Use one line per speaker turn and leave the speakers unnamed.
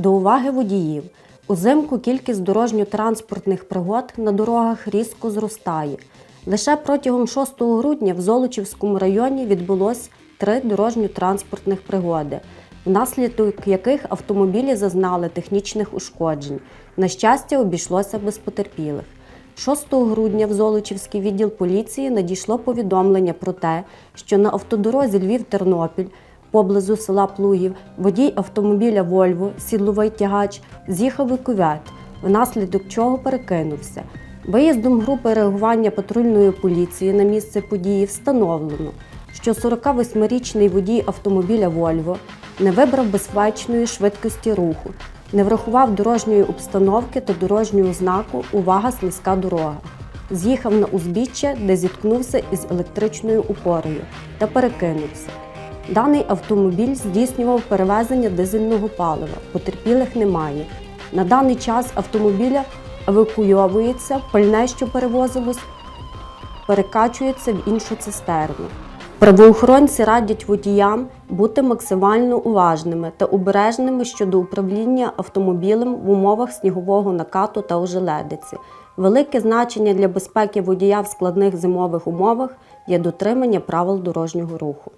До уваги водіїв. Узимку кількість дорожньо-транспортних пригод на дорогах різко зростає. Лише протягом 6 грудня в Золочівському районі відбулось три дорожньо-транспортних пригоди, внаслідок яких автомобілі зазнали технічних ушкоджень. На щастя, обійшлося без потерпілих. 6 грудня в Золочівський відділ поліції надійшло повідомлення про те, що на автодорозі Львів-Тернопіль поблизу села Плугів водій автомобіля Вольво, сідловий тягач, з'їхав у кювет, внаслідок чого перекинувся. Виїздом групи реагування патрульної поліції на місце події встановлено, що 48-річний водій автомобіля Вольво не вибрав безпечної швидкості руху, не врахував дорожньої обстановки та дорожнього знаку Увага слизька дорога. З'їхав на узбіччя, де зіткнувся із електричною опорою та перекинувся. Даний автомобіль здійснював перевезення дизельного палива. Потерпілих немає. На даний час автомобіля евакуйовується, пальне, що перевозилось, перекачується в іншу цистерну. Правоохоронці радять водіям бути максимально уважними та обережними щодо управління автомобілем в умовах снігового накату та ожеледиці. Велике значення для безпеки водія в складних зимових умовах є дотримання правил дорожнього руху.